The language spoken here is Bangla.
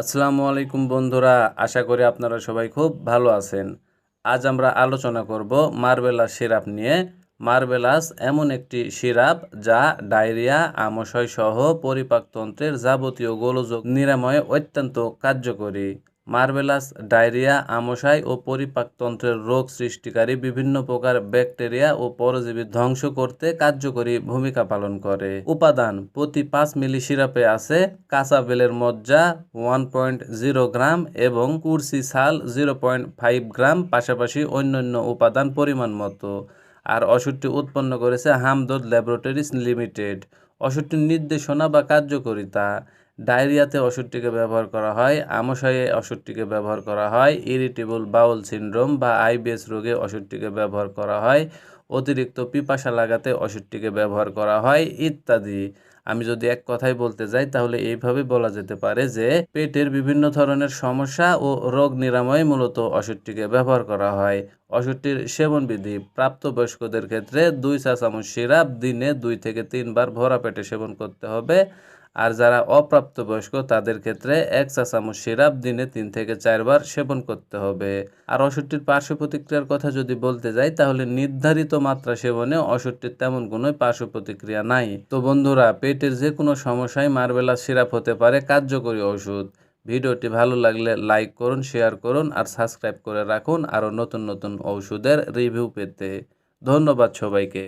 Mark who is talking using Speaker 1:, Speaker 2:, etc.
Speaker 1: আসসালামু আলাইকুম বন্ধুরা, আশা করি আপনারা সবাই খুব ভালো আছেন। আজ আমরা আলোচনা করব মার্বেলাস সিরাপ নিয়ে। মার্বেলাস এমন একটি সিরাপ যা ডায়রিয়া আমশয় সহ পরিপাকতন্ত্রের যাবতীয় গোলযোগ নিরাময়ে অত্যন্ত কার্যকরী। মার্বেলাস, ডায়রিয়া আমশায় ও পরিপাকতন্ত্রের রোগ সৃষ্টিকারী বিভিন্ন প্রকার ব্যাকটেরিয়া ও পরজীবী ধ্বংস করতে কার্যকরী ভূমিকা পালন করে। উপাদান, প্রতি পাঁচ মিলি সিরাপে আছে কাঁচা বেলের মজ্জা ওয়ান পয়েন্ট জিরো গ্রাম এবং কুরসি সাল জিরো পয়েন্ট ফাইভ গ্রাম পাশাপাশি অন্যান্য উপাদান পরিমাণ মতো। আর ওষুধটি উৎপন্ন করেছে হামদর্দ ল্যাবরেটরিজ লিমিটেড। ওষুধটির নির্দেশনা বা কার্যকরিতা ডায়রিয়াতে ওষুধটিকে ব্যবহার করা হয়, আমশয়ে ওষুধটিকে ব্যবহার করা হয়, ইরিটেবল বাউল সিনড্রোম বা আইবিএস রোগে ওষুধটিকে ব্যবহার করা হয়, অতিরিক্ত পিপাসা লাগাতে ওষুধটিকে ব্যবহার করা হয় ইত্যাদি। আমি যদি এক কথায় বলতে যাই, তাহলে এইভাবে বলা যেতে পারে যে, পেটের বিভিন্ন ধরনের সমস্যা ও রোগ নিরাময় মূলত ওষুধটিকে ব্যবহার করা হয়। ওষুধটির সেবনবিধি, প্রাপ্তবয়স্কদের ক্ষেত্রে দুই চা চামচ সিরাপ দিনে দুই থেকে তিনবার ভরা পেটে সেবন করতে হবে। আর যারা অপ্রাপ্তবয়স্ক, তাদের ক্ষেত্রে এক চা চামচ সিরাপ দিনে তিন থেকে চারবার সেবন করতে হবে। আর ওষুধটির পার্শ্ব প্রতিক্রিয়ার কথা যদি বলতে যাই, তাহলে নির্ধারিত মাত্রা সেবনে ওষুধটির তেমন কোনো পার্শ্ব প্রতিক্রিয়া নাই। তো বন্ধুরা পেটের যে কোনো সমস্যায় মার্বেলা সিরাপ হতে পারে কার্যকরী ওষুধ। ভিডিওটি ভালো লাগলে লাইক করুন, শেয়ার করুন আর সাবস্ক্রাইব করে রাখুন আরও নতুন নতুন ওষুধের রিভিউ পেতে। ধন্যবাদ সবাইকে।